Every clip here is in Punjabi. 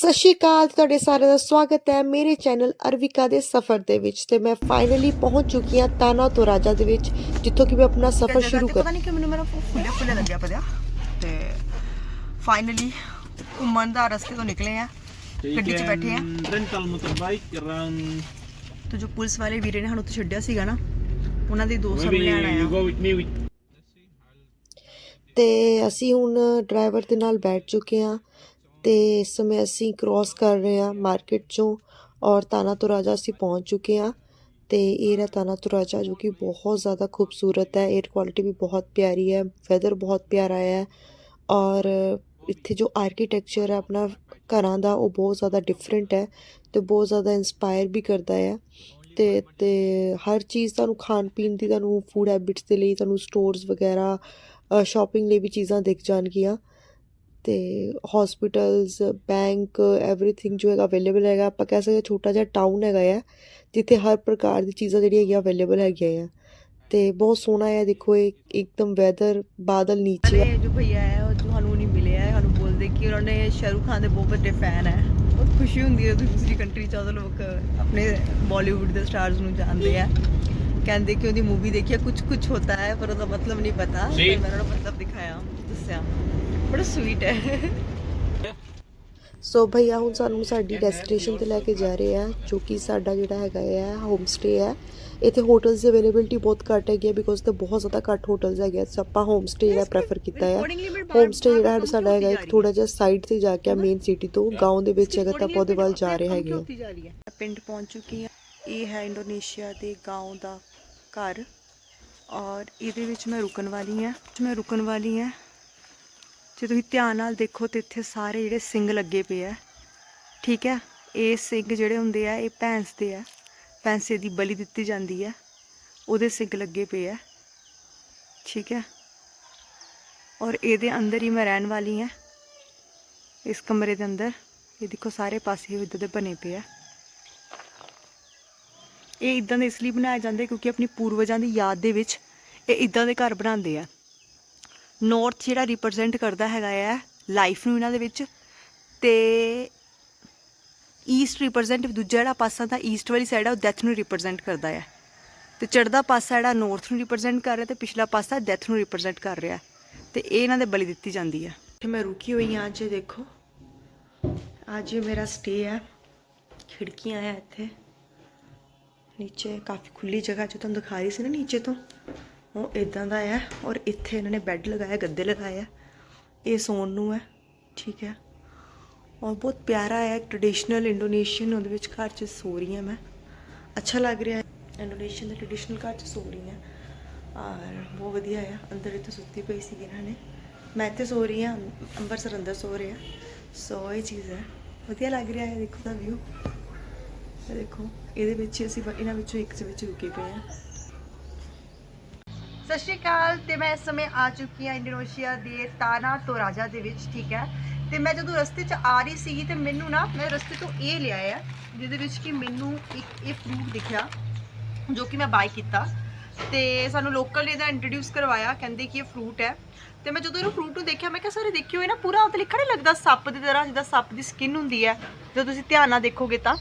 ਸਤਿ ਸ਼੍ਰੀ ਅਕਾਲ ਤੁਹਾਡੇ ਸਾਰਿਆਂ ਦਾ ਸਵਾਗਤ ਹੈ ਮੇਰੇ ਚੈਨਲ ਅਰਵਿਕਾ ਦੇ ਸਫ਼ਰ ਦੇ ਵਿੱਚ ਤੇ ਮੈਂ ਫਾਈਨਲੀ ਪਹੁੰਚ ਚੁੱਕੀ ਹਾਂ ਤਾਨਾ ਤੋਂ ਰਾਜਾ ਦੇ ਵਿੱਚ ਜਿੱਥੋਂ ਕਿ ਮੈਂ ਆਪਣਾ ਸਫ਼ਰ ਸ਼ੁਰੂ ਕਰ ਪਤਾ ਨਹੀਂ ਕਿ ਮੈਨੂੰ ਮੇਰਾ ਫੁੱਲੇ ਫੁੱਲੇ ਲੱਗਿਆ ਪਿਆ। ਤੇ ਫਾਈਨਲੀ ਘੁੰਮਣ ਦਾ ਰਸਤੇ ਤੋਂ ਨਿਕਲੇ ਆ ਗੱਡੀ 'ਚ ਬੈਠੇ ਆ rental motorbike around ਤੇ ਜੋ ਪੁਲਿਸ ਵਾਲੇ ਵੀਰੇ ਨੇ ਸਾਨੂੰ ਉੱਥੇ ਛੱਡਿਆ ਸੀਗਾ ਨਾ ਉਹਨਾਂ ਦੇ ਦੋਸਤ ਨੂੰ ਲੈਣ ਆਇਆ। ਤੇ ਅਸੀਂ ਹੁਣ ਡਰਾਈਵਰ ਦੇ ਨਾਲ ਬੈਠ ਚੁੱਕੇ ਹਾਂ। ਤੇ ਇਸ ਸਮੇਂ ਅਸੀਂ ਕ੍ਰਾਸ ਕਰ ਰਹੇ ਹਾਂ ਮਾਰਕੀਟ ਚੋਂ ਔਰ ਤਾਨਾ ਤੋਂ ਰਾਜਾ ਅਸੀਂ ਪਹੁੰਚ ਚੁੱਕੇ ਹਾਂ ਤੇ ਇਹ ਰਿਹਾ ਤਾਨਾ ਤੋਂ ਰਾਜਾ ਜੋ ਕਿ ਬਹੁਤ ਜ਼ਿਆਦਾ ਖੂਬਸੂਰਤ ਹੈ 에ਅਰ ਕੁਆਲਿਟੀ ਵੀ ਬਹੁਤ ਪਿਆਰੀ ਹੈ ਵੈਦਰ ਬਹੁਤ ਪਿਆਰਾ ਹੈ ਔਰ ਇੱਥੇ ਜੋ ਆਰਕੀਟੈਕਚਰ ਹੈ ਆਪਣਾ ਘਰਾਂ ਦਾ ਉਹ ਬਹੁਤ ਜ਼ਿਆਦਾ ਡਿਫਰੈਂਟ ਹੈ ਤੇ ਬਹੁਤ ਜ਼ਿਆਦਾ ਇਨਸਪਾਇਰ ਵੀ ਕਰਦਾ ਹੈ ਤੇ ਤੇ ਹਰ ਚੀਜ਼ ਤੁਹਾਨੂੰ ਖਾਣ ਪੀਣ ਦੀ ਤੁਹਾਨੂੰ ਫੂਡ ਹੈਬਿਟਸ ਦੇ ਲਈ ਤੁਹਾਨੂੰ ਸਟੋਰਸ ਵਗੈਰਾ ਸ਼ਾਪਿੰਗ ਲਈ ਵੀ ਚੀਜ਼ਾਂ ਦਿਖ ਜਾਣਗੀਆਂ ਤੇ ਹਸਪੀਟਲਸ ਬੈਂਕ ਐਵਰੀਥਿੰਗ ਜੋ ਹੈਗਾ ਅਵੇਲੇਬਲ ਹੈਗਾ, ਆਪਾਂ ਕਹਿ ਸਕਦੇ ਛੋਟਾ ਜਿਹਾ ਟਾਊਨ ਹੈਗਾ ਆ, ਜਿੱਥੇ ਹਰ ਪ੍ਰਕਾਰ ਦੀ ਚੀਜ਼ਾਂ ਜਿਹੜੀਆਂ ਹੈਗੀਆਂ ਅਵੇਲੇਬਲ ਹੈਗੀਆਂ ਆ। ਤੇ ਬਹੁਤ ਸੋਹਣਾ ਹੈ ਦੇਖੋ ਇਹ ਇੱਕਦਮ ਵੈਦਰ ਬਾਦਲ ਨੀਚੇ ਹੈ ਜੋ ਭਈਆ ਹੈ ਉਹ ਤੁਹਾਨੂੰ ਨਹੀਂ ਮਿਲਿਆ ਹੈ ਸਾਨੂੰ ਬੋਲਦੇ ਕਿ ਉਹਨਾਂ ਨੇ ਸ਼ਾਹਰੁਖ ਖਾਨ ਦੇ ਬਹੁਤ ਵੱਡੇ ਫੈਨ ਹੈ ਬਹੁਤ ਖੁਸ਼ੀ ਹੁੰਦੀ ਹੈ ਦੂਸਰੀ ਕੰਟਰੀ ਚ ਜਦੋਂ ਲੋਕ ਆਪਣੇ ਬਾਲੀਵੁੱਡ ਦੇ ਸਟਾਰਸ ਨੂੰ ਜਾਣਦੇ ਆ। ਕਹਿੰਦੇ ਕਿ ਉਹਦੀ ਮੂਵੀ ਦੇਖੀ ਕੁਝ ਕੁਝ ਹੁੰਦਾ ਹੈ ਪਰ ਉਹਦਾ ਮਤਲਬ ਨਹੀਂ ਪਤਾ ਮੈਂ ਉਹਨਾਂ ਮਤਲਬ ਦਿਖਾਇਆ ਦੱਸਿਆ ਬੜਾ ਸਵੀਟ ਹੈ ਸੋ ਭਈਆ ਹੁਣ ਸਾਨੂੰ ਸਾਡੀ ਡੈਸਟੀਨੇਸ਼ਨ ਤੇ ਲੈ ਕੇ ਜਾ ਰਹੇ ਆ ਜੋ ਕਿ ਸਾਡਾ ਜਿਹੜਾ ਹੈਗਾ ਆ ਹੋਮ ਸਟੇ ਹੈ ਇੱਥੇ ਹੋਟਲਸ ਦੀ ਅਵੇਲੇਬਿਲਟੀ ਬਹੁਤ ਘੱਟ ਹੈਗੀ ਬਿਕੋਜ਼ ਤੇ ਬਹੁਤ ਜ਼ਿਆਦਾ ਘੱਟ ਹੋਟਲਸ ਹੈਗੇ ਸੋ ਆਪਾਂ ਹੋਮ ਸਟੇ ਜਿਹੜਾ ਪ੍ਰੈਫਰ ਕੀਤਾ ਹੈ ਹੋਮ ਸਟੇ ਜਿਹੜਾ ਸਾਡਾ ਹੈਗਾ ਇੱਕ ਥੋੜਾ ਜਿਹਾ ਸਾਈਡ ਤੇ ਜਾ ਕੇ ਮੇਨ ਸਿਟੀ ਤੋਂ ਗਾਉਂ ਦੇ ਵਿੱਚ ਹੈਗਾ ਤਾਂ ਪੌਦੇ ਵੱਲ ਜਾ ਰਹੇ ਹੈਗੇ ਪਿੰਡ ਪਹੁੰਚ ਚੁੱਕੀ ਆ ਇਹ ਹੈ ਇੰਡੋਨੇਸ਼ੀਆ ਦੇ ਗਾਉਂ ਦਾ ਘਰ। ਔਰ ਇਹਦੇ ਵਿੱਚ ਮੈਂ ਰੁਕਣ ਵਾਲੀ ਹਾਂ। ਮੈਂ ਰੁਕਣ ਵਾਲੀ ਹਾਂ। ਜੇ ਤੁਸੀਂ ਧਿਆਨ ਨਾਲ ਦੇਖੋ ਤੇ ਇੱਥੇ ਸਾਰੇ ਜਿਹੜੇ ਸਿੰਗ ਲੱਗੇ ਪਏ ਆ। ਠੀਕ ਹੈ? ਇਹ ਸਿੰਗ ਜਿਹੜੇ ਹੁੰਦੇ ਆ, ਇਹ ਭੈਂਸ ਦੇ ਆ। ਭੈਂਸੇ ਦੀ ਬਲੀ ਦਿੱਤੀ ਜਾਂਦੀ ਹੈ ਉਹਦੇ ਸਿੰਗ ਲੱਗੇ ਪਏ ਆ। ਠੀਕ ਹੈ? ਔਰ ਇਹਦੇ ਅੰਦਰ ਹੀ ਮੈਂ ਰਹਿਣ ਵਾਲੀ ਹਾਂ। ਇਸ ਕਮਰੇ ਦੇ ਅੰਦਰ। ਇਹ ਦੇਖੋ ਸਾਰੇ ਪਾਸੇ ਇਦਾਂ ਦੇ ਬਣੇ ਪਏ ਆ। ਇਹ ਇਦਾਂ ਦੇ ਇਸ ਲਈ ਬਣਾਏ ਜਾਂਦੇ ਕਿਉਂਕਿ ਆਪਣੀ ਪੂਰਵਜਾਂ ਦੀ ਯਾਦ ਦੇ ਵਿੱਚ ਇਹ ਇਦਾਂ ਦੇ ਘਰ ਬਣਾਉਂਦੇ ਆ। ਨਾਰਥ ਜਿਹੜਾ ਰਿਪਰੈਜ਼ੈਂਟ ਕਰਦਾ ਹੈਗਾ ਆ ਲਾਈਫ ਨੂੰ ਇਹਨਾਂ ਦੇ ਵਿੱਚ, ਤੇ ਈਸਟ ਰਿਪਰੈਜ਼ੈਂਟ ਦੂਜਾ ਜਿਹੜਾ ਪਾਸਾ ਤਾਂ ਈਸਟ ਵਾਲੀ ਸਾਈਡ ਆ, ਉਹ ਡੈਥ ਨੂੰ ਰਿਪਰੈਜ਼ੈਂਟ ਕਰਦਾ ਹੈ ਤੇ ਚੜਦਾ ਪਾਸਾ ਜਿਹੜਾ ਨਾਰਥ ਨੂੰ ਰਿਪਰੈਜ਼ੈਂਟ ਕਰ ਰਿਹਾ ਤੇ ਪਿਛਲਾ ਪਾਸਾ ਡੈਥ ਨੂੰ ਰਿਪਰੈਜ਼ੈਂਟ ਕਰ ਰਿਹਾ। ਤੇ ਇਹ ਇਹਨਾਂ ਦੇ ਬਲੀ ਦਿੱਤੀ ਜਾਂਦੀ ਹੈ ਤੇ ਮੈਂ ਰੁਕੀ ਹੋਈ ਹਾਂ ਅੱਜ, ਦੇਖੋ। ਅੱਜ ਮੇਰਾ ਸਟੇ ਆ। ਖਿੜਕੀਆਂ ਆ ਇੱਥੇ। ਨੀਚੇ ਕਾਫੀ ਖੁੱਲੀ ਜਗ੍ਹਾ ਜੋ ਤੁਹਾਨੂੰ ਦਿਖਾ ਰਹੀ ਸੀ ਨਾ ਨੀਚੇ ਤੋਂ, ਉਹ ਇਦਾਂ ਦਾ ਆ ਔਰ ਇੱਥੇ ਇਹਨਾਂ ਨੇ ਬੈੱਡ ਲਗਾਇਆ, ਗੱਦੇ ਲਗਾਏ ਇਹ ਸੌਣ ਨੂੰ ਹੈ, ਠੀਕ ਹੈ। ਔਰ ਬਹੁਤ ਪਿਆਰਾ ਹੈ ਟ੍ਰੈਡੀਸ਼ਨਲ ਇੰਡੋਨੇਸ਼ੀਅਨ ਉਹਦੇ ਵਿੱਚ ਘਰ 'ਚ ਸੋ ਰਹੀ ਹਾਂ ਮੈਂ। ਅੱਛਾ ਲੱਗ ਰਿਹਾ ਹੈ ਇੰਡੋਨੇਸ਼ੀਅਨ ਦੇ ਟ੍ਰੈਡੀਸ਼ਨਲ ਘਰ 'ਚ ਸੋ ਰਹੀ ਹਾਂ। ਔਰ ਬਹੁਤ ਵਧੀਆ ਆ ਅੰਦਰ ਇੱਥੇ ਸੁੱਤੀ ਪਈ ਸੀ ਇਹਨਾਂ ਨੇ। ਮੈਂ ਇੱਥੇ ਸੋ ਰਹੀ ਹਾਂ ਅੰਬਰਸਰ ਅੰਦਰ ਸੋ ਰਿਹਾ। ਸੋ ਇਹ ਚੀਜ਼ ਹੈ, ਵਧੀਆ ਲੱਗ ਰਿਹਾ ਹੈ, ਦੇਖੋ ਦਾ ਵਿਊ ਇਹ ਦੇਖੋ, ਇਹਦੇ ਵਿੱਚ ਅਸੀਂ ਇਹਨਾਂ ਵਿੱਚੋਂ ਇੱਕ ਦੇ ਵਿੱਚ ਰੁਕੇ ਪਏ ਆ ਸਤਿ ਸ਼੍ਰੀ ਅਕਾਲ, ਤੇ ਮੈਂ ਇਸ ਸਮੇਂ ਆ ਚੁੱਕੀ ਹਾਂ ਇੰਡੋਨੇਸ਼ੀਆ ਦੇ ਤਾਨਾ ਤੋਂ ਰਾਜਾ ਦੇ ਵਿੱਚ, ਠੀਕ ਹੈ? ਤੇ ਮੈਂ ਜਦੋਂ ਰਸਤੇ 'ਚ ਆ ਰਹੀ ਸੀ ਤੇ ਮੈਨੂੰ ਨਾ, ਮੈਂ ਰਸਤੇ ਤੋਂ ਇਹ ਲਿਆ ਆ ਜਿਹਦੇ ਵਿੱਚ ਕਿ ਮੈਨੂੰ ਇੱਕ ਇਹ ਫਰੂਟ ਦਿਖਿਆ, ਜੋ ਕਿ ਮੈਂ ਬਾਈ ਕੀਤਾ। ਤੇ ਸਾਨੂੰ ਲੋਕਲ ਇਹਦਾ ਇੰਟਰੋਡਿਊਸ ਕਰਵਾਇਆ, ਕਹਿੰਦੇ ਕਿ ਇਹ ਫਰੂਟ ਹੈ। ਤੇ ਮੈਂ ਜਦੋਂ ਇਹ ਫਰੂਟ ਨੂੰ ਦੇਖਿਆ, ਮੈਂ ਕਿਹਾ, ਸਾਰੇ ਦੇਖਿਓ, ਇਹ ਨਾ ਪੂਰਾ ਉਹ ਲਿਖਾ ਨਹੀਂ ਲੱਗਦਾ, ਸੱਪ ਦੀ ਤਰ੍ਹਾਂ, ਜਿੱਦਾਂ ਸੱਪ ਦੀ ਸਕਿਨ ਹੁੰਦੀ ਹੈ। ਜਦੋਂ ਤੁਸੀਂ ਧਿਆਨ ਨਾਲ ਦੇਖੋਗੇ ਤਾਂ।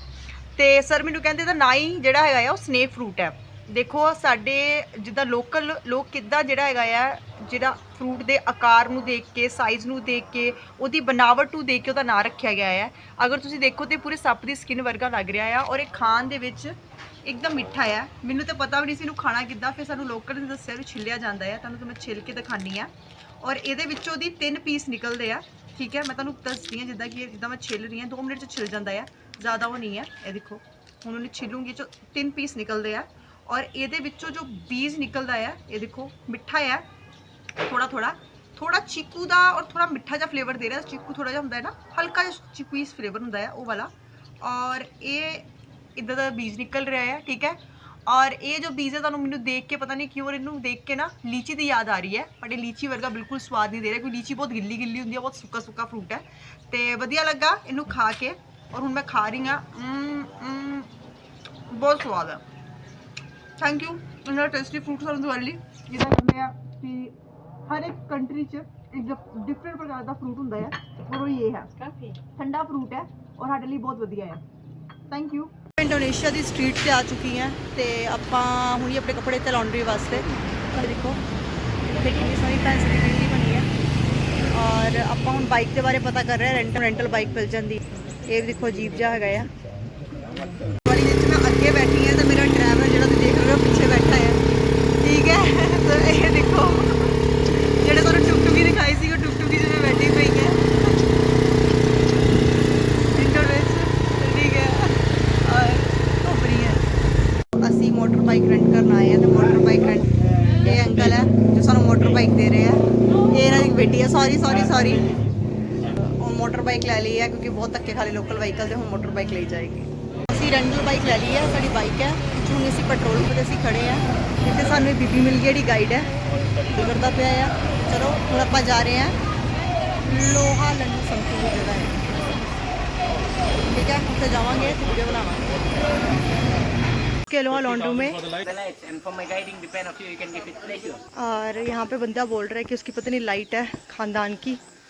ਤੇ ਸਰ ਮੈਨੂੰ ਕਹਿੰਦੇ ਇਹਦਾ ਨਾਂ ਹੀ ਜਿਹੜਾ ਹੈਗਾ ਆ, ਉਹ ਸਨੇਕ ਫਰੂਟ ਹੈ। ਦੇਖੋ, ਸਾਡੇ ਜਿੱਦਾਂ ਲੋਕਲ ਲੋਕ ਕਿੱਦਾਂ ਜਿਹੜਾ ਹੈਗਾ ਆ, ਜਿਹੜਾ ਫਰੂਟ ਦੇ ਆਕਾਰ ਨੂੰ ਦੇਖ ਕੇ ਸਾਈਜ਼ ਨੂੰ ਦੇਖ ਕੇ, ਉਹਦੀ ਬਣਾਵਟ ਨੂੰ ਦੇਖ ਕੇ ਉਹਦਾ ਨਾਂ ਰੱਖਿਆ ਗਿਆ ਹੈ ਅਗਰ ਤੁਸੀਂ ਦੇਖੋ ਤੇ ਪੂਰੇ ਸੱਪ ਦੀ ਸਕਿਨ ਵਰਗਾ ਲੱਗ ਰਿਹਾ ਆ ਔਰ ਇਹ ਖਾਣ ਦੇ ਵਿੱਚ ਇੱਕਦਮ ਮਿੱਠਾ ਆ। ਮੈਨੂੰ ਤਾਂ ਪਤਾ ਵੀ ਨਹੀਂ ਸੀ ਇਹਨੂੰ ਖਾਣਾ ਕਿੱਦਾਂ, ਫਿਰ ਸਾਨੂੰ ਲੋਕਲ ਨੇ ਦੱਸਿਆ ਵੀ ਛਿੱਲਿਆ ਜਾਂਦਾ ਆ। ਤੁਹਾਨੂੰ ਤਾਂ ਮੈਂ ਛਿੱਲ ਕੇ ਦਿਖਾਣੀ ਆ। ਔਰ ਇਹਦੇ ਵਿੱਚੋਂ ਦੀ ਤਿੰਨ ਪੀਸ ਨਿਕਲਦੇ ਆ। ਠੀਕ ਹੈ, ਮੈਂ ਤੁਹਾਨੂੰ ਦੱਸਦੀ ਹਾਂ ਜਿੱਦਾਂ ਕਿ ਇਹ- ਜਿੱਦਾਂ ਮੈਂ ਛਿੱਲ ਰਹੀ ਹਾਂ 2 ਮਿੰਟ ਚ ਛਿੱਲ ਜਾਂਦਾ ਆ, ਜ਼ਿਆਦਾ ਉਹ ਨਹੀਂ ਹੈ ਇਹ ਦੇਖੋ, ਹੁਣ ਉਹਨੇ ਛਿੱਲੂੰਗੀ ਚੋ ਤਿੰਨ ਪੀਸ ਨਿਕਲਦੇ ਆ ਔਰ ਇਹਦੇ ਵਿੱਚੋਂ ਜੋ ਬੀਜ ਨਿਕਲਦਾ ਆ, ਇਹ ਦੇਖੋ, ਮਿੱਠਾ ਆ ਥੋੜਾ ਥੋੜਾ ਥੋੜਾ ਚੀਕੂ ਦਾ ਔਰ ਥੋੜਾ ਮਿੱਠਾ ਜਿਹਾ ਫਲੇਵਰ ਦੇ ਰਿਹਾ, ਚੀਕੂ ਥੋੜਾ ਜਿਹਾ ਹੁੰਦਾ ਹੈ ਨਾ, ਹਲਕਾ ਜਿਹਾ ਚੀਕੂਇਸ ਫਲੇਵਰ ਹੁੰਦਾ ਹੈ ਉਹ ਵਾਲਾ ਔਰ ਇਹ, ਇਦਾਂ ਦਾ ਬੀਜ ਨਿਕਲ ਰਿਹਾ ਹੈ ਠੀਕ ਹੈ ਔਰ ਇਹ ਜੋ ਬੀਜ ਹੈ ਤੁਹਾਨੂੰ ਮੈਨੂੰ ਦੇਖ ਕੇ ਪਤਾ ਨਹੀਂ ਕਿਉਂ ਇਹਨੂੰ ਦੇਖ ਕੇ ਨਾ ਲੀਚੀ ਦੀ ਯਾਦ ਆ ਰਹੀ ਹੈ ਬਟ ਇਹ ਲੀਚੀ ਵਰਗਾ ਬਿਲਕੁਲ ਸਵਾਦ ਨਹੀਂ ਦੇ ਰਿਹਾ ਕਿਉਂਕਿ ਲੀਚੀ ਬਹੁਤ ਗਿੱਲੀ ਗਿੱਲੀ ਹੁੰਦੀ ਹੈ ਬਹੁਤ ਸੁੱਕਾ ਸੁੱਕਾ ਫਰੂਟ ਹੈ। ਤੇ ਵਧੀਆ ਲੱਗਾ ਇਹਨੂੰ ਖਾ ਕੇ ਔਰ ਹੁਣ ਮੈਂ ਖਾ ਰਹੀ ਹਾਂ ਬਹੁਤ ਸਵਾਦ ਹੈ। ਥੈਂਕ ਯੂ ਇਹਨਾਂ ਟੇਸਟੀ ਫਰੂਟ ਸਾਨੂੰ ਦਿਵਾਲੀ ਲਈ। ਜਿਹਦਾ ਕਹਿੰਦੇ ਆ ਕਿ ਹਰ ਇੱਕ ਕੰਟਰੀ 'ਚ ਇੱਕ ਡਿਫਰੈਂਟ ਪ੍ਰਕਾਰ ਦਾ ਫਰੂਟ ਹੁੰਦਾ ਹੈ ਔਰ ਉਹ ਇਹ ਹੈ। ਠੰਡਾ ਫਰੂਟ ਹੈ ਔਰ ਸਾਡੇ ਲਈ ਬਹੁਤ ਵਧੀਆ ਹੈ। ਥੈਂਕ ਯੂ ਇੰਡੋਨੇਸ਼ੀਆ ਦੀ ਸਟਰੀਟ ਤੇ ਆ ਚੁੱਕੀ ਹਾਂ ਤੇ ਆਪਾਂ ਹੁਣੀ ਆਪਣੇ ਕੱਪੜੇ ਤੇ ਲਾਉਂਡਰੀ ਵਾਸਤੇ। ਇਹ ਦੇਖੋ ਇੱਥੇ ਕਿੰਨੀ ਸੋਹਣੀ ਫੈਸਿਲਿਟੀ ਬਣੀ ਹੈ। ਔਰ ਆਪਾਂ ਹੁਣ ਬਾਈਕ ਦੇ ਬਾਰੇ ਪਤਾ ਕਰ ਰਹੇ ਹਾਂ ਰੈਂਟ ਰੈਂਟਲ ਬਾਈਕ ਮਿਲ ਜਾਂਦੀ ਇਹ ਵੀ ਦੇਖੋ ਜੀਪ ਜਿਹਾ ਹੈਗਾ ਆ। ਵਾਲੀ ਵਿੱਚ ਮੈਂ ਅੱਗੇ ਬੈਠੀ ਹਾਂ ਤਾਂ ਮੋਟਰ ਬਾਈਕ ਲੈ ਲਈ ਹੈ ਕਿਉਂਕਿ ਬਹੁਤ ਧੱਕੇ ਖਾਲੀ ਲੋਕਲ ਵਹੀਕਲ ਤੇ ਹੁਣ ਮੋਟਰ ਬਾਈਕ ਲਈ ਜਾਏਗੀ ਅਸੀਂ ਰੈਂਟਲ ਬਾਈਕ ਲੈ ਲਈ ਹੈ ਸਾਡੀ ਬਾਈਕ ਹੈ ਹੁਣ ਅਸੀਂ ਪੈਟਰੋਲ ਪੰਪ ਤੇ ਅਸੀਂ ਖੜੇ ਆ ਇੱਥੇ ਸਾਨੂੰ ਇਹ ਬੀਬੀ ਮਿਲ ਗਈ ਜਿਹੜੀ ਗਾਈਡ ਹੈ ਗੁਜ਼ਰਦਾ ਪਿਆ ਆ ਚਲੋ ਹੁਣ ਆਪਾਂ ਜਾ ਰਹੇ ਹਾਂ ਲੋਹਾ ਲੰਨੂ ਸਮਥਿੰਗ ਦੀ ਜਗ੍ਹਾ ਹੈ ਠੀਕ ਹੈ ਉੱਥੇ ਜਾਵਾਂਗੇ ਤੇ ਵੀਡੀਓ ਬਣਾਵਾਂਗੇ के लोहा लॉन्ड्रू में For the light. the lights and for my guiding depend of you you can give it pleasure और यहाँ पे बंदा बोल रहा है कि उसकी पता नहीं लाइट है खानदान की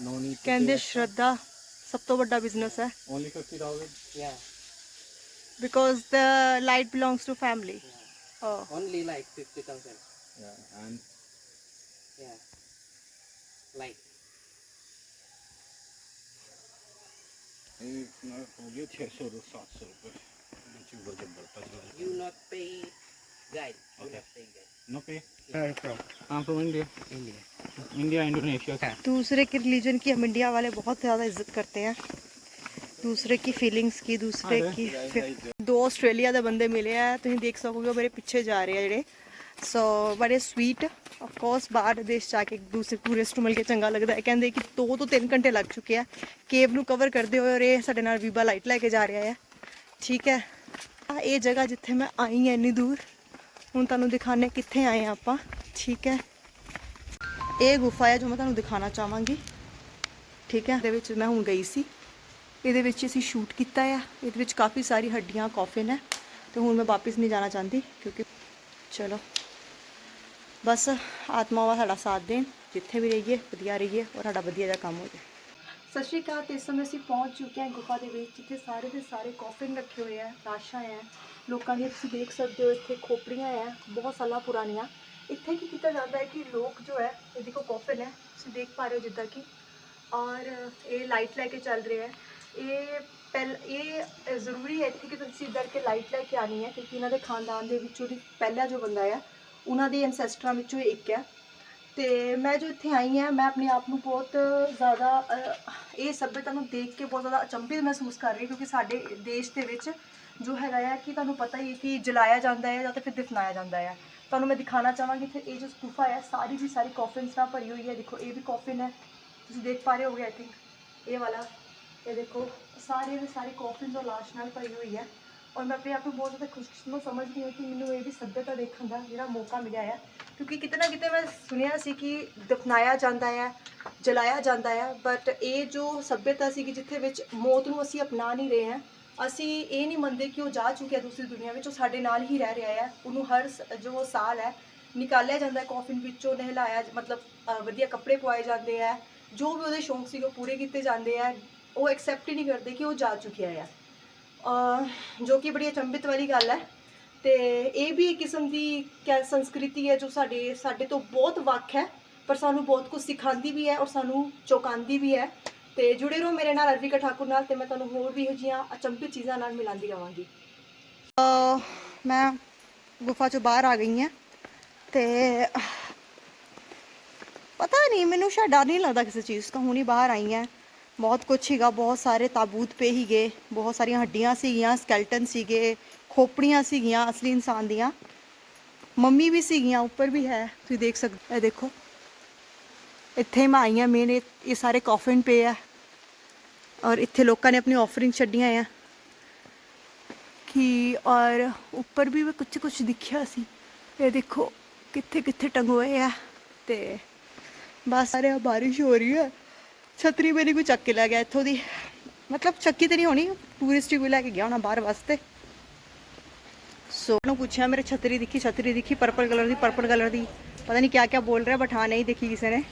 No need. To ਕਹਿੰਦੇ pay ਸ਼ਰਧਾ ਸਭ ਤੋਂ ਵੱਡਾ ਬਿਜ਼ਨਸ ਹੈ extra. Only fifty thousand. yeah because the light belongs to family only like 50000 Yeah, and yeah light हो गए छः सौ सात सौ रुपये नीचे बजट बढ़ता जा रहा you not pay guide you Okay. not pay guide है No pay. I'm from India. India India, Indonesia. दूसरे के रिलीजन की हम इंडिया वाले बहुत ज़्यादा इज्जत करते हैं दूसरे की फीलिंग्स की दूसरे हाँ, की right, फिर- right. ਦੋ ਆਸਟ੍ਰੇਲੀਆ ਦੇ ਬੰਦੇ ਮਿਲੇ ਆ ਤੁਸੀਂ ਦੇਖ ਸਕੋਗੇ ਉਹ ਮੇਰੇ ਪਿੱਛੇ ਜਾ ਰਹੇ ਆ ਜਿਹੜੇ ਸੋ ਬੜੇ ਸਵੀਟ ਆਫ ਕੋਰਸ ਬਾਹਰ ਦੇਸ਼ ਜਾ ਕੇ ਇੱਕ ਦੂਸਰੇ ਟੂਰਿਸਟ ਨੂੰ ਮਿਲ ਕੇ ਚੰਗਾ ਲੱਗਦਾ ਹੈ ਕਹਿੰਦੇ ਕਿ 2 ਤੋਂ 3 ਘੰਟੇ ਲੱਗ ਚੁੱਕੇ ਆ ਕੇਵ ਨੂੰ ਕਵਰ ਕਰਦੇ ਹੋਏ ਔਰ ਇਹ ਸਾਡੇ ਨਾਲ ਵੀਬਾ ਲਾਈਟ ਲੈ ਕੇ ਜਾ ਰਿਹਾ ਹੈ ਠੀਕ ਹੈ ਆ ਇਹ ਜਗ੍ਹਾ ਜਿੱਥੇ ਮੈਂ ਆਈ ਹਾਂ ਇੰਨੀ ਦੂਰ ਹੁਣ ਤੁਹਾਨੂੰ ਦਿਖਾਣੇ ਕਿੱਥੇ ਆਏ ਆ ਆਪਾਂ, ਠੀਕ ਹੈ? ਇਹ ਗੁਫਾ ਹੈ ਜੋ ਮੈਂ ਤੁਹਾਨੂੰ ਦਿਖਾਣਾ ਚਾਹਾਂਗੀ, ਠੀਕ ਹੈ? ਇਹਦੇ ਵਿੱਚ ਮੈਂ ਹੁਣ ਗਈ ਸੀ। ਇਹਦੇ ਵਿੱਚ ਅਸੀਂ ਸ਼ੂਟ ਕੀਤਾ ਆ। ਇਹਦੇ ਵਿੱਚ ਕਾਫੀ ਸਾਰੀ ਹੱਡੀਆਂ ਕੌਫਿਨ ਹੈ। ਤੇ ਹੁਣ ਮੈਂ ਵਾਪਸ ਨਹੀਂ ਜਾਣਾ ਚਾਹੁੰਦੀ, ਕਿਉਂਕਿ ਚਲੋ। ਬਸ ਆਤਮਾਵਾਂ ਸਾਡਾ ਸਾਥ ਦੇਣ, ਜਿੱਥੇ ਵੀ ਰਹੀਏ, ਵਧੀਆ ਰਹੀਏ, ਔਰ ਸਾਡਾ ਵਧੀਆ ਜਿਹਾ ਕੰਮ ਹੋ ਜਾਏ। ਸਤਿ ਸ਼੍ਰੀ ਅਕਾਲ, ਤੇ ਇਸ ਸਮੇਂ ਅਸੀਂ ਪਹੁੰਚ ਚੁੱਕੇ ਹਾਂ ਗੁਫਾ ਦੇ ਵਿੱਚ, ਜਿੱਥੇ ਸਾਰੇ ਦੇ ਸਾਰੇ ਕੌਫਿਨ ਰੱਖੇ ਹੋਏ ਆ, ਲਾਸ਼ਾਂ ਆ ਲੋਕਾਂ ਦੀਆਂ ਤੁਸੀਂ ਦੇਖ ਸਕਦੇ ਹੋ, ਇੱਥੇ ਖੋਪੜੀਆਂ ਆ ਬਹੁਤ ਸਾਲਾਂ ਪੁਰਾਣੀਆਂ। ਇੱਥੇ ਕੀ ਕੀਤਾ ਜਾਂਦਾ ਹੈ ਕਿ ਲੋਕ ਜੋ ਹੈ ਇਹ ਦੇਖੋ ਕੌਫਿਨ ਹੈ ਤੁਸੀਂ ਦੇਖ ਪਾ ਰਹੇ ਹੋ ਜਿੱਦਾਂ ਕਿ। ਔਰ ਇਹ ਲਾਈਟ ਲੈ ਕੇ ਚੱਲ ਰਿਹਾ ਹੈ ਇਹ ਪਹਿਲ, ਇਹ ਜ਼ਰੂਰੀ ਹੈ ਇੱਥੇ ਕਿ ਤੁਸੀਂ ਇੱਧਰ ਕੇ ਲਾਈਟ ਲੈ ਕੇ ਆਣੀ ਹੈ ਕਿਉਂਕਿ ਇਹਨਾਂ ਦੇ ਖਾਨਦਾਨ ਦੇ ਵਿੱਚੋਂ ਦੀ ਪਹਿਲਾ ਜੋ ਬੰਦਾ ਹੈ ਉਹਨਾਂ ਦੇ ਐਨਸੈਸਟਰਾਂ ਵਿੱਚੋਂ ਇੱਕ ਹੈ ਤੇ ਮੈਂ ਜੋ ਇੱਥੇ ਆਈ ਹਾਂ, ਮੈਂ ਆਪਣੇ ਆਪ ਨੂੰ ਬਹੁਤ ਜ਼ਿਆਦਾ ਇਹ ਸਭਿਅਤਾ ਨੂੰ ਦੇਖ ਕੇ ਬਹੁਤ ਜ਼ਿਆਦਾ ਅਚੰਭਿਤ ਮਹਿਸੂਸ ਕਰ ਰਹੀ ਹਾਂ ਕਿਉਂਕਿ ਸਾਡੇ ਦੇਸ਼ ਦੇ ਵਿੱਚ ਜੋ ਹੈਗਾ ਆ ਕਿ ਤੁਹਾਨੂੰ ਪਤਾ ਹੀ ਹੈ ਕਿ ਜਲਾਇਆ ਜਾਂਦਾ ਹੈ ਜਾਂ ਤਾਂ ਫਿਰ ਦਫਨਾਇਆ ਜਾਂਦਾ ਹੈ। ਤੁਹਾਨੂੰ ਮੈਂ ਦਿਖਾਣਾ ਚਾਹਾਂਗੀ ਇੱਥੇ ਇਹ ਜੋ ਗੁਫਾ ਹੈ, ਸਾਰੀ ਦੀ ਸਾਰੀ ਕੌਫਿਨਸ ਨਾਲ ਭਰੀ ਹੋਈ ਹੈ। ਦੇਖੋ, ਇਹ ਵੀ ਕੌਫਿਨ ਹੈ। ਤੁਸੀਂ ਦੇਖ ਪਾ ਰਹੇ ਹੋਗੇ ਆਈ ਥਿੰਕ ਇਹ ਵਾਲਾ, ਇਹ ਦੇਖੋ, ਸਾਰੇ ਦੇ ਸਾਰੇ ਕੌਫਿਨਸ ਔਰ ਲਾਸ਼ ਨਾਲ ਭਰੀ ਹੋਈ ਹੈ। ਔਰ ਮੈਂ ਆਪਣੇ ਆਪ ਨੂੰ ਬਹੁਤ ਜ਼ਿਆਦਾ ਖੁਸ਼ਕਿਸਮਤ ਸਮਝਦੀ ਹਾਂ ਕਿ ਮੈਨੂੰ ਇਹ ਵੀ ਸੱਭਿਅਤਾ ਦੇਖਣ ਦਾ ਜਿਹੜਾ ਮੌਕਾ ਮਿਲਿਆ ਹੈ ਕਿਉਂਕਿ ਕਿਤੇ ਨਾ ਕਿਤੇ ਮੈਂ ਸੁਣਿਆ ਸੀ ਕਿ ਦਫਨਾਇਆ ਜਾਂਦਾ ਹੈ ਜਲਾਇਆ ਜਾਂਦਾ ਹੈ ਬਟ ਇਹ ਜੋ ਸੱਭਿਅਤਾ ਸੀ ਕਿ ਜਿੱਥੇ ਵਿੱਚ ਮੌਤ ਨੂੰ ਅਸੀਂ ਅਪਣਾ ਨਹੀਂ ਰਹੇ ਹਾਂ ਅਸੀਂ ਇਹ ਨਹੀਂ ਮੰਨਦੇ ਕਿ ਉਹ ਜਾ ਚੁੱਕਿਆ ਦੂਸਰੀ ਦੁਨੀਆ ਵਿੱਚ ਉਹ ਸਾਡੇ ਨਾਲ ਹੀ ਰਹਿ ਰਿਹਾ ਹੈ ਉਹਨੂੰ ਹਰ ਸ- ਜੋ ਸਾਲ ਹੈ ਨਿਕਾਲਿਆ ਜਾਂਦਾ ਹੈ ਕੌਫਿਨ ਵਿੱਚੋਂ ਨਹਿਲਾਇਆ ਮਤਲਬ ਅ, ਵਧੀਆ ਕੱਪੜੇ ਪਵਾਏ ਜਾਂਦੇ ਹੈ ਜੋ ਵੀ ਉਹਦੇ ਸ਼ੌਂਕ ਸੀ ਉਹ ਪੂਰੇ ਕੀਤੇ ਜਾਂਦੇ ਆ। ਉਹ ਐਕਸੈਪਟ ਹੀ ਨਹੀਂ ਕਰਦੇ ਕਿ ਉਹ ਜਾ ਚੁੱਕਿਆ ਆ। ਜੋ ਕਿ ਬੜੀ ਅਚੰਭਿਤ ਵਾਲੀ ਗੱਲ ਹੈ। ਤੇ ਇਹ ਵੀ ਇੱਕ ਕਿਸਮ ਦੀ ਕੈ ਸੰਸਕ੍ਰਿਤੀ ਹੈ ਜੋ ਸਾਡੇ ਸਾਡੇ ਤੋਂ ਬਹੁਤ ਵੱਖ ਹੈ, ਪਰ ਸਾਨੂੰ ਬਹੁਤ ਕੁਝ ਸਿਖਾਉਂਦੀ ਵੀ ਹੈ ਔਰ ਸਾਨੂੰ ਚੌਕਾਉਂਦੀ ਵੀ ਹੈ। ਤੇ ਜੁੜੇ ਰਹੋ ਮੇਰੇ ਨਾਲ ਅਰਵਿਕਾ ਠਾਕੁਰ ਨਾਲ ਤੇ ਮੈਂ ਤੁਹਾਨੂੰ ਹੋਰ ਵੀ ਇਹੋ ਜਿਹੀਆਂ ਅਚੰਭਿਤ ਚੀਜ਼ਾਂ ਨਾਲ ਮਿਲਾਉਂਦੀ ਰਵਾਂਗੀ। ਮੈਂ ਗੁਫਾ ਚੋਂ ਬਾਹਰ ਆ ਗਈ ਹਾਂ ਤੇ ਪਤਾ ਨਹੀਂ, ਮੈਨੂੰ ਸ਼ਾਇਦ ਡਰ ਨਹੀਂ ਲੱਗਦਾ ਕਿਸੇ ਚੀਜ਼ ਤੋਂ। ਹੁਣੀ ਬਾਹਰ ਆਈ ਹਾਂ। ਬਹੁਤ ਕੁਛ ਸੀਗਾ ਬਹੁਤ ਸਾਰੇ ਤਾਬੂਤ ਪਏ ਹੀਗੇ ਬਹੁਤ ਸਾਰੀਆਂ ਹੱਡੀਆਂ ਸੀਗੀਆਂ ਸਕੈਲਟਨ ਸੀਗੇ ਖੋਪੜੀਆਂ ਸੀਗੀਆਂ ਅਸਲੀ ਇਨਸਾਨ ਦੀਆਂ ਮੰਮੀ ਵੀ ਸੀਗੀਆਂ ਉੱਪਰ ਵੀ ਹੈ ਤੁਸੀਂ ਦੇਖ ਸਕਦੇ ਇਹ ਦੇਖੋ ਇੱਥੇ ਮੈਂ ਆਈ ਹਾਂ ਮੇਨ ਇਹ ਇਹ ਸਾਰੇ ਕੌਫਿਨ ਪਏ ਆ ਔਰ ਇੱਥੇ ਲੋਕਾਂ ਨੇ ਆਪਣੀ ਆਫਰਿੰਗ ਛੱਡੀਆਂ ਆ ਕਿ ਔਰ ਉੱਪਰ ਵੀ ਕੁਝ ਕੁਝ ਦਿਖਿਆ ਸੀ ਇਹ ਦੇਖੋ ਕਿੱਥੇ ਕਿੱਥੇ ਟੰਗੋਏ ਆ ਤੇ ਬਸ ਆ ਰਿਹਾ ਬਾਰਿਸ਼ ਹੋ ਰਹੀ ਹੈ ਛਤਰੀ ਮੇਰੀ ਕੋਈ ਚੱਕ ਕੇ ਲੈ ਗਿਆ ਇੱਥੋਂ ਦੀ। ਮਤਲਬ ਚੱਕੀ ਤੇ ਨਹੀਂ ਹੋਣੀ ਟੂਰਿਸਟ ਹੀ ਕੋਈ ਲੈ ਕੇ ਗਿਆ ਹੋਣਾ ਬਾਹਰ ਵਾਸਤੇ। ਸੋ ਨੂੰ ਪੁੱਛਿਆ, ਮੇਰੇ ਛਤਰੀ ਦਿਖੀ ਛਤਰੀ ਦਿਖੀ ਪਰਪਲ ਕਲਰ ਦੀ ਪਰਪਲ ਕਲਰ ਦੀ। ਪਤਾ ਨਹੀਂ ਕਿਆ ਕਿਆ ਬੋਲ ਰਿਹਾ ਬਟ ਹਾਂ, ਨਹੀਂ ਦੇਖੀ ਕਿਸੇ ਨੇ।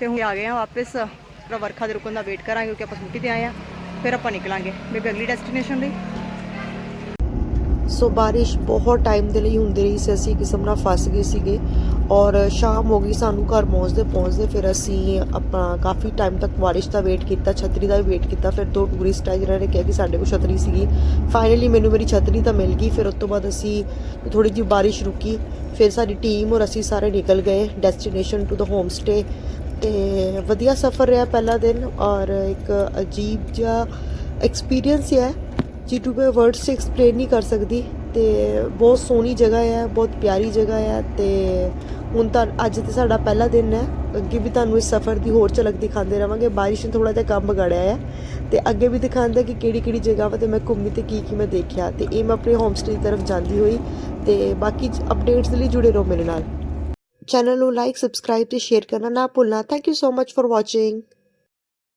ਤੇ ਹੁਣ ਆ ਗਏ ਆ ਵਾਪਸ। ਥੋੜਾ ਵਰਖਾ ਦੇ ਰੁਕਣ ਦਾ ਵੇਟ ਕਰਾਂਗੇ, ਕਿਉਂਕਿ ਆਪਾਂ ਸਕੂਟੀ ਤੇ ਆਏ ਆ। ਫਿਰ ਆਪਾਂ ਨਿਕਲਾਂਗੇ ਮੇਬੀ ਅਗਲੀ ਡੈਸਟੀਨੇਸ਼ਨ ਲਈ। ਸੋ ਬਾਰਿਸ਼ ਬਹੁਤ ਟਾਈਮ ਦੇ ਲਈ ਹੁੰਦੀ ਰਹੀ ਸੀ, ਅਸੀਂ ਕਿਸਮ ਨਾਲ ਫਸ ਗਏ ਸੀਗੇ। ਔਰ ਸ਼ਾਮ ਹੋ ਗਈ, ਸਾਨੂੰ ਘਰ ਪਹੁੰਚਦੇ ਪਹੁੰਚਦੇ ਫਿਰ ਅਸੀਂ ਆਪਣਾ ਕਾਫੀ ਟਾਈਮ ਤੱਕ ਬਾਰਿਸ਼ ਦਾ ਵੇਟ ਕੀਤਾ, ਛਤਰੀ ਦਾ ਵੀ ਵੇਟ ਕੀਤਾ, ਫਿਰ ਦੋ ਟੂਰਿਸਟ ਆਏ ਜਿਨ੍ਹਾਂ ਨੇ ਕਿਹਾ ਕਿ ਸਾਡੇ ਕੋਲ ਛਤਰੀ ਸੀਗੀ। ਫਾਈਨਲੀ ਮੈਨੂੰ ਮੇਰੀ ਛਤਰੀ ਤਾਂ ਮਿਲ ਗਈ, ਫਿਰ ਉਸ ਤੋਂ ਬਾਅਦ ਅਸੀਂ ਥੋੜੀ ਜਿਹੀ ਬਾਰਿਸ਼ ਰੁਕੀ, ਫਿਰ ਸਾਡੀ ਟੀਮ ਔਰ ਅਸੀਂ ਸਾਰੇ ਨਿਕਲ ਗਏ ਡੈਸਟੀਨੇਸ਼ਨ ਟੂ ਦਾ ਹੋਮ ਸਟੇ ਤੇ ਵਧੀਆ ਸਫ਼ਰ ਰਿਹਾ ਪਹਿਲਾ ਦਿਨ ਔਰ ਇੱਕ ਅਜੀਬ ਜਿਹਾ ਐਕਸਪੀਰੀਅੰਸ ਹੈ ਜਿਹਨੂੰ ਮੈਂ ਵਰਡਸ 'ਚ ਐਕਸਪਲੇਨ ਨਹੀਂ ਕਰ ਸਕਦੀ। ਤੇ ਬਹੁਤ ਸੋਹਣੀ ਜਗ੍ਹਾ ਹੈ, ਬਹੁਤ ਪਿਆਰੀ ਜਗ੍ਹਾ ਹੈ ਤੇ ਹੁਣ ਤਾਂ ਅੱਜ ਤੇ ਸਾਡਾ ਪਹਿਲਾ ਦਿਨ ਹੈ। ਅੱਗੇ ਵੀ ਤੁਹਾਨੂੰ ਇਸ ਸਫ਼ਰ ਦੀ ਹੋਰ ਝਲਕ ਦਿਖਾਉਂਦੇ ਰਵਾਂਗੇ। ਬਾਰਿਸ਼ ਨੇ ਥੋੜਾ ਜਿਹਾ ਕੰਮ ਵਿਗਾੜਿਆ ਹੈ ਤੇ ਅੱਗੇ ਵੀ ਦਿਖਾਉਂਦਾ ਕਿ ਕਿਹੜੀ ਕਿਹੜੀ ਜਗ੍ਹਾਵਾਂ ਤੇ ਮੈਂ ਘੁੰਮੀ ਤੇ ਕੀ ਕੀ ਮੈਂ ਦੇਖਿਆ ਤੇ ਇਹ ਮੈਂ ਆਪਣੇ ਹੋਮ ਸਟੇ ਦੀ ਤਰਫ ਜਾਂਦੀ ਹੋਈ ਤੇ ਬਾਕੀ ਅਪਡੇਟਸ ਲਈ ਜੁੜੇ ਰਹੋ ਮੇਰੇ ਨਾਲ। ਚੈਨਲ ਨੂੰ ਲਾਈਕ ਸਬਸਕ੍ਰਾਈਬ ਤੇ ਸ਼ੇਅਰ ਕਰਨਾ ਨਾ ਭੁੱਲਣਾ। Thank you so much for watching